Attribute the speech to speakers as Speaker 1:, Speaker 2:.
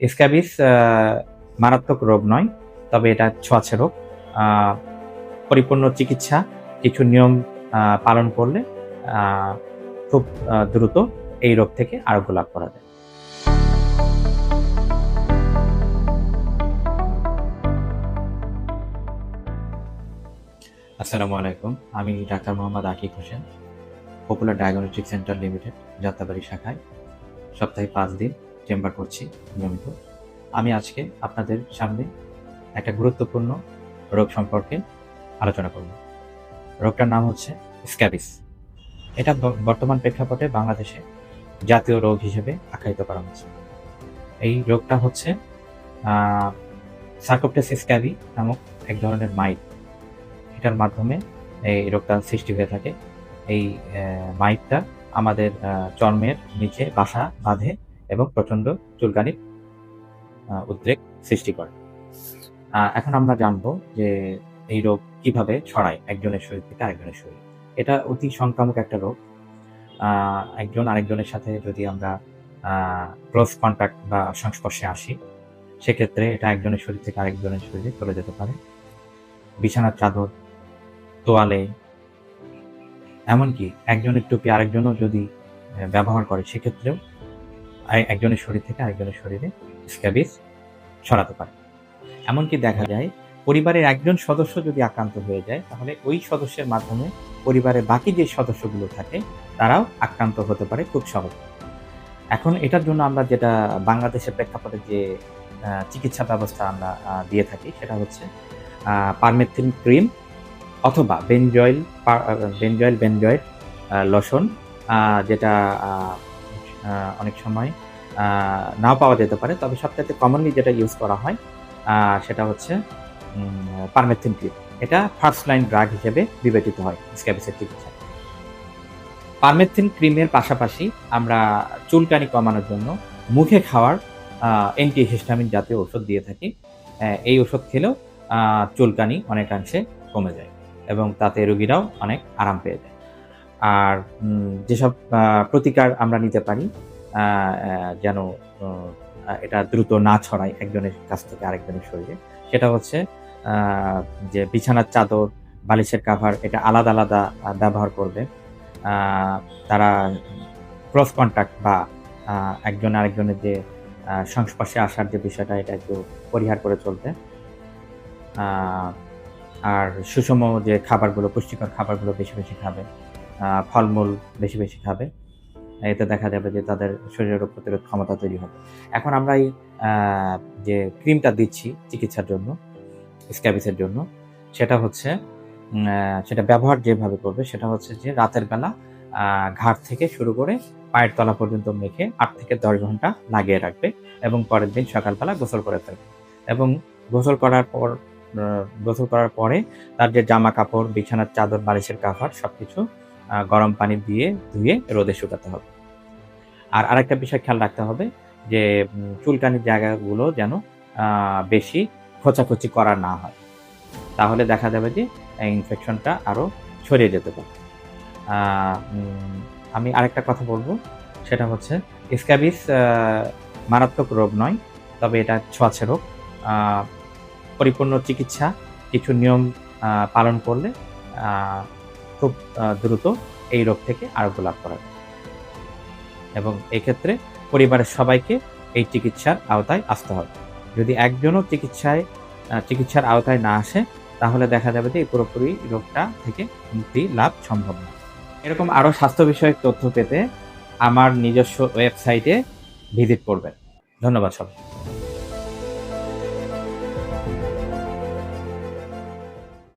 Speaker 1: Scabies মারাত্মক রোগ নয়, তবে এটা ছোঁয়াছে রোগ। পরিপূর্ণ চিকিৎসা, কিছু নিয়ম পালন করলে খুব দ্রুত এই রোগ থেকে আরোগ্য লাভ করা যায়। আসসালামু আলাইকুম, আমি doctor Mohammad Akib Hossain popular diagnostic centre limited Jatrabari শাখায়, সপ্তাহে পাঁচ দিন। চেম্বার করছি, নিয়মিত। আমি আজকে আপনাদের সামনে একটা গুরুত্বপূর্ণ রোগ সম্পর্কে আলোচনা করব। রোগটার নাম হচ্ছে স্ক্যাবিস। এটা বর্তমান প্রেক্ষাপটে বাংলাদেশে জাতীয় রোগ হিসেবে আখ্যায়িত করা হচ্ছে। এই রোগটা হচ্ছে সার্কোপটাস স্ক্যাবি নামক এক ধরনের মাইট এটার মাধ্যমে এই রোগটা সৃষ্টি হয়ে থাকে। এই মাইটটা আমাদের চর্মের নিচে বাসা বাঁধে এবং প্রচণ্ড চুলকানির উদ্রেক সৃষ্টি করে। এখন আমরা জানব যে এই রোগ কীভাবে ছড়ায় একজনের শরীর থেকে আরেকজনের শরীর। এটা অতি সংক্রামক একটা রোগ। একজন আরেকজনের সাথে যদি আমরা ক্লোজ কন্ট্যাক্ট বা সংস্পর্শে আসি, সেক্ষেত্রে এটা একজনের শরীর থেকে আরেকজনের শরীরে চলে যেতে পারে। বিছানার চাদর, তোয়ালে, এমনকি একজনের টুপি আরেকজনও যদি ব্যবহার করে, সেক্ষেত্রেও একজনের শরীর থেকে আরেকজনের শরীরে স্ক্যাবিস ছড়াতে পারে। এমনকি দেখা যায় পরিবারের একজন সদস্য যদি আক্রান্ত হয়ে যায় তাহলে ওই সদস্যের মাধ্যমে পরিবারের বাকি যে সদস্যগুলো থাকে তারাও আক্রান্ত হতে পারে খুব সহজ। এখন এটার জন্য আমরা যেটা বাংলাদেশের প্রেক্ষাপটে যে চিকিৎসা ব্যবস্থা আমরা দিয়ে থাকি সেটা হচ্ছে পারমেথিন ক্রিম অথবা বেনজয়েল বেনজয়েল বেনজয়েড আহ, যেটা অনেক সময় নাও পাওয়া যেতে পারে। তবে সবথেকে কমনলি যেটা ইউজ করা হয় সেটা হচ্ছে পারমেথিন ক্রিম এটা ফার্স্ট লাইন ড্রাগ হিসেবে বিবেচিত হয় স্ক্যাবিসের চিকিৎসা। পারমেথিন ক্রিমের পাশাপাশি আমরা চুলকানি কমানোর জন্য মুখে খাওয়ার অ্যান্টি হিস্টামিন জাতীয় ওষুধ দিয়ে থাকি। এই ওষুধ খেলেও চুলকানি অনেকাংশে কমে যায় এবং তাতে রোগীরাও অনেক আরাম পেয়ে যায়। আর যেসব প্রতিকার আমরা নিতে পারি যেন এটা দ্রুত না ছড়ায় একজনের কাছ থেকে আরেকজনের শরীরে, সেটা হচ্ছে যে বিছানার চাদর, বালিশের কাভার এটা আলাদা আলাদা ব্যবহার করবে। তারা ক্রস কন্ট্যাক্ট বা একজন আরেকজনের যে সংস্পর্শে আসার যে বিষয়টা, এটা একটু পরিহার করে চলবে। আর সুষম যে খাবারগুলো, পুষ্টিকর খাবারগুলো বেশি বেশি খাবে। ফলমূল বেশি বেশি খাবে। এতে দেখা যাবে যে তাদের শরীরের রোগ প্রতিরোধ ক্ষমতা তৈরি হবে। এখন আমরা এই যে ক্রিমটা দিচ্ছি চিকিৎসার জন্য স্ক্যাবিসের জন্য সেটা হচ্ছে সেটা ব্যবহার যেভাবে করবে সেটা হচ্ছে যে রাতের বেলা ঘাট থেকে শুরু করে পায়ের তলা পর্যন্ত মেখে আট থেকে দশ ঘণ্টা লাগিয়ে রাখবে এবং পরের দিন সকালবেলা গোসল করে ফেলবে। এবং গোসল করার পর গোসল করার পরে তার যে জামা কাপড় বিছানার চাদর বালিশের কাভার সবকিছু আহ, গরম পানি দিয়ে ধুয়ে রোদে শুকাতে হবে। আর আরেকটা বিষয় খেয়াল রাখতে হবে যে চুলকানির জায়গাগুলো যেন বেশি খোঁচাখুচি করা না হয়। তাহলে দেখা যাবে যে ইনফেকশনটা আরও ছড়িয়ে যেতে পারে। আমি আরেকটা কথা বলব, সেটা হচ্ছে স্ক্যাবিস মারাত্মক রোগ নয়, তবে এটা ছোঁয়াছে রোগ। পরিপূর্ণ চিকিৎসা, কিছু নিয়ম পালন করলে খুব দ্রুত এই রোগ থেকে আরোগ্য লাভ করা যায় এবং এক্ষেত্রে পরিবারের সবাইকে এই চিকিৎসার আওতায় আসতে হবে যদি একজনও চিকিৎসায় চিকিৎসার আওতায় না আসে, তাহলে দেখা যাবে যে পুরোপুরি রোগটা থেকে মুক্তি লাভ সম্ভব না। এরকম আরও স্বাস্থ্য বিষয়ক তথ্য পেতে আমার নিজস্ব ওয়েবসাইটে ভিজিট করবেন। ধন্যবাদ সবাই